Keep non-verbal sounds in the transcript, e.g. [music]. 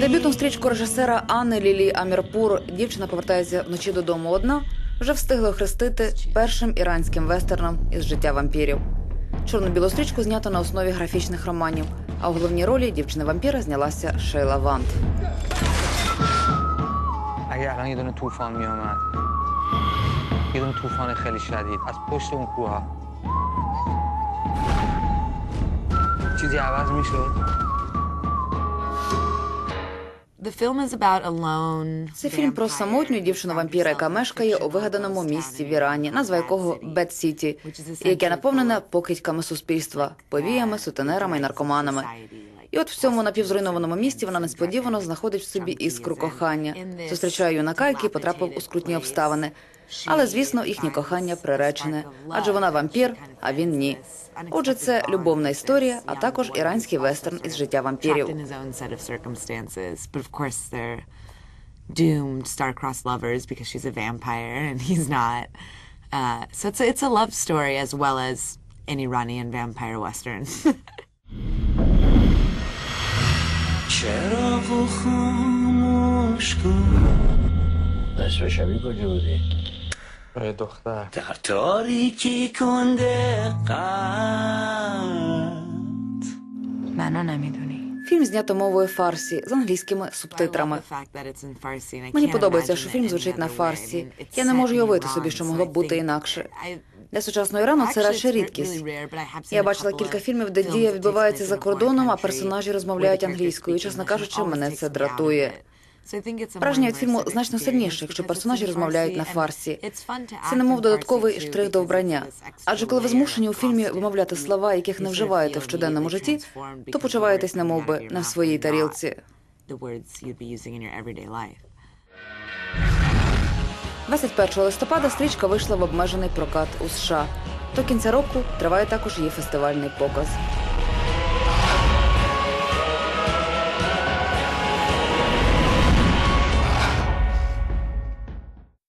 Дебютну стрічку режисера Анни Лілі Амірпур дівчина повертається вночі додому. Одна вже встигли хрестити першим іранським вестерном із життя вампірів. Чорно-білу стрічку знято на основі графічних романів. А у головній ролі дівчини вампіра знялася Шейла Вант. Чизі аваз мішо. Це фільм про самотню дівчину вампіра, яка мешкає у вигаданому місті в Ірані, назва якого Бет Сіті, яке наповнене покидьками суспільства, повіями, сутенерами і наркоманами. І от в цьому напівзруйнованому місті вона несподівано знаходить в собі іскру кохання. Зустрічає юнака, який потрапив у скрутні обставини. Але звісно, їхнє кохання приречене, адже вона вампір, а він ні. Отже, це любовна історія, а також іранський вестерн із життя вампірів. doomed star-crossed lovers because she's a vampire and he's not. Uh, so it's a, it's a love story as well as an Iranian vampire western. [laughs] چراغ و خاموش کن نصف شبی کجا بودی؟ برای دختر در تاریکی کن دقت منو نمیدونی Фільм знято мовою фарсі з англійськими субтитрами. The fact that it's in Farsi, and I Мені can't подобається, imagine що it фільм any звучить на other way. I фарсі. mean, it's Я не set можу in уявити Iran, собі, що so могло I б бути think- інакше. Для сучасного Ірану це радше рідкість. Я бачила кілька фільмів, де дія відбувається за кордоном, а персонажі розмовляють англійською. І, чесно кажучи, мене це дратує. Враження від фільму значно сильніше, якщо персонажі розмовляють на фарсі. Це немов додатковий штрих до вбрання. Адже коли ви змушені у фільмі вимовляти слова, яких не вживаєте в щоденному житті, то почуваєтесь би не в mouth своїй тарілці. 21 листопада стрічка вийшла в обмежений прокат у США. До кінця року триває також її фестивальний показ.